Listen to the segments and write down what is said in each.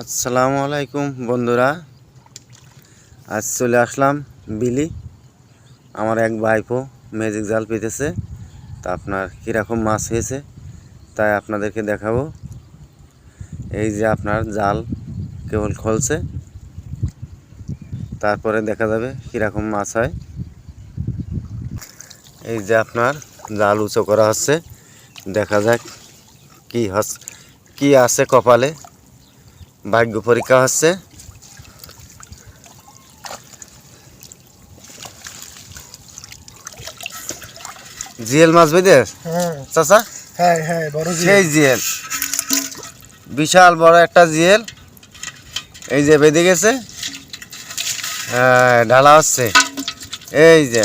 আসসালামু আলাইকুম, বন্ধুরা। আজ চলে আসলাম বিলি। আমার এক ভাইপো ম্যাজিক জাল পেতেছে। তা আপনার কীরকম মাছ হয়েছে, তাই আপনাদেরকে দেখাবো। এই যে আপনার জাল কেবল খলছে। তারপরে দেখা যাবে কীরকম মাছ হয়। এই যে আপনার জাল উঁচু করা হচ্ছে। দেখা যাক কি হস, কি আছে কপালে। ভাগ্য পরীক্ষা হচ্ছে। জিএল মাছ বেঁধে? হ্যাঁ। চাচা? হ্যাঁ হ্যাঁ সেই জিএল। বিশাল বড় একটা জিএল। এই যে বেঁধে গেছে। হ্যাঁ ঢালা হচ্ছে। এই যে।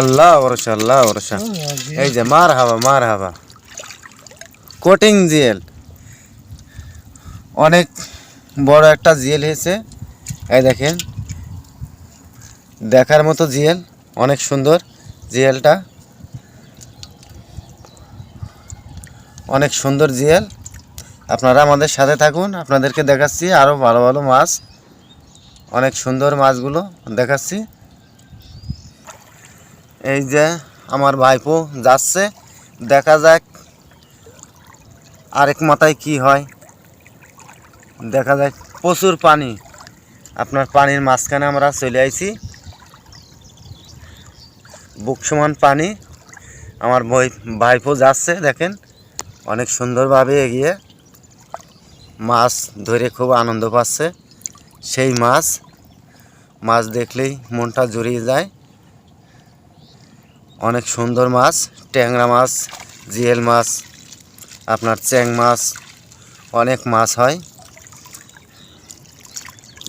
আল্লাহ ভরসা আল্লাহ এই যে মার হাবা মার হাবা কোটিং জিএল। অনেক বড় একটা জিএল হয়েছে। এই দেখেন, দেখার মতো জিএল, অনেক সুন্দর জিএলটা। অনেক সুন্দর জিএল। আপনারা আমাদের সাথে থাকুন, আপনাদেরকে দেখাচ্ছি আরও ভালো ভালো মাছ। অনেক সুন্দর মাছগুলো দেখাচ্ছি। এই যে আমার ভাইপো যাচ্ছে, দেখা যাক আরেক মাথায় কি হয়? দেখা যায় প্রচুর পানি। আপনার পানির মাঝখানে আমরা চলে আইছি। বুক সমান পানি। আমার বই ভাইপো যাচ্ছে, দেখেন। অনেক সুন্দরভাবে এগিয়ে মাছ ধরে খুব আনন্দ পাচ্ছে। সেই মাছ মাছ দেখলেই মনটা জড়িয়ে যায়। অনেক সুন্দর মাছ, ট্যাংরা মাছ, জিয়েল মাছ আপনার চ্যাং মাছ, অনেক মাছ হয়।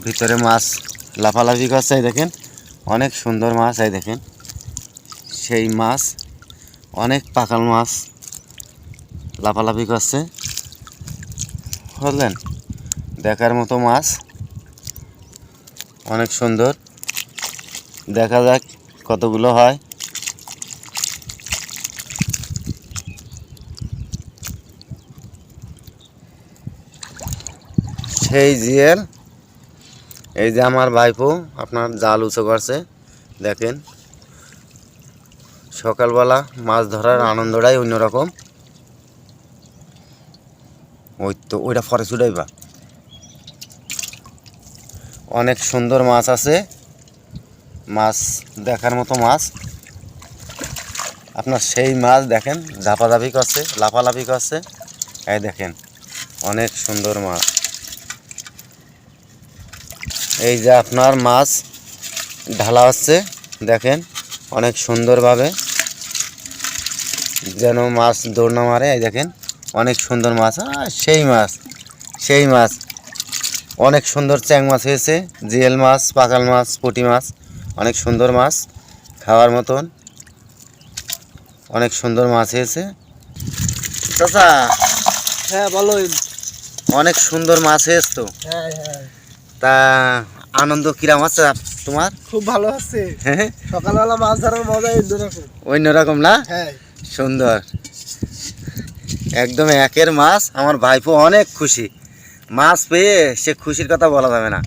ভিতরে মাছ লাফালাফি করছে দেখেন। অনেক সুন্দর মাছ, এই দেখেন। সেই মাছ, অনেক পাকাল মাছ লাফালাফি করছে। বুঝলেন? দেখার মতো মাছ। অনেক সুন্দর। দেখা যাক কতগুলো হয়। সেই জিয়েল এই যে আমার ভাইপো, আপনার জাল উঁচু করছে, দেখেন। সকালবেলা মাছ ধরার আনন্দটাই অন্যরকম। ওই তো, ওইটা ফরে ছুটাইবা অনেক সুন্দর মাছ আছে। মাছ দেখার মতো মাছ। আপনার সেই মাছ দেখেন, ঝাপাঝাপি করছে, লাফালাফি করছে। এই দেখেন, অনেক সুন্দর মাছ। এই যে আপনার মাছ ঢালা হচ্ছে দেখেন অনেক সুন্দরভাবে যেন মাছ দৌড় না মারে এই দেখেন অনেক সুন্দর মাছ সেই মাছ সেই মাছ অনেক সুন্দর চ্যাং মাছ হয়েছে জিয়েল মাছ পাকাল মাছ পুটি মাছ অনেক সুন্দর মাছ খাওয়ার মতন অনেক সুন্দর মাছ হয়েছে। চাচা হ্যাঁ বলো। অনেক সুন্দর মাছ হয়েছে তো? হ্যাঁ হ্যাঁ। তা আনন্দ কিরাম আছে তোমার? খুব ভালো আছে। হ্যাঁ সকালবেলা মাছ ধরার মজা অন্যরকম অন্যরকম না? হ্যাঁ। সুন্দর। একদম একের মাছ আমার ভাইপো অনেক খুশি। মাছ পেয়ে সে খুশির কথা বলা যাবে না।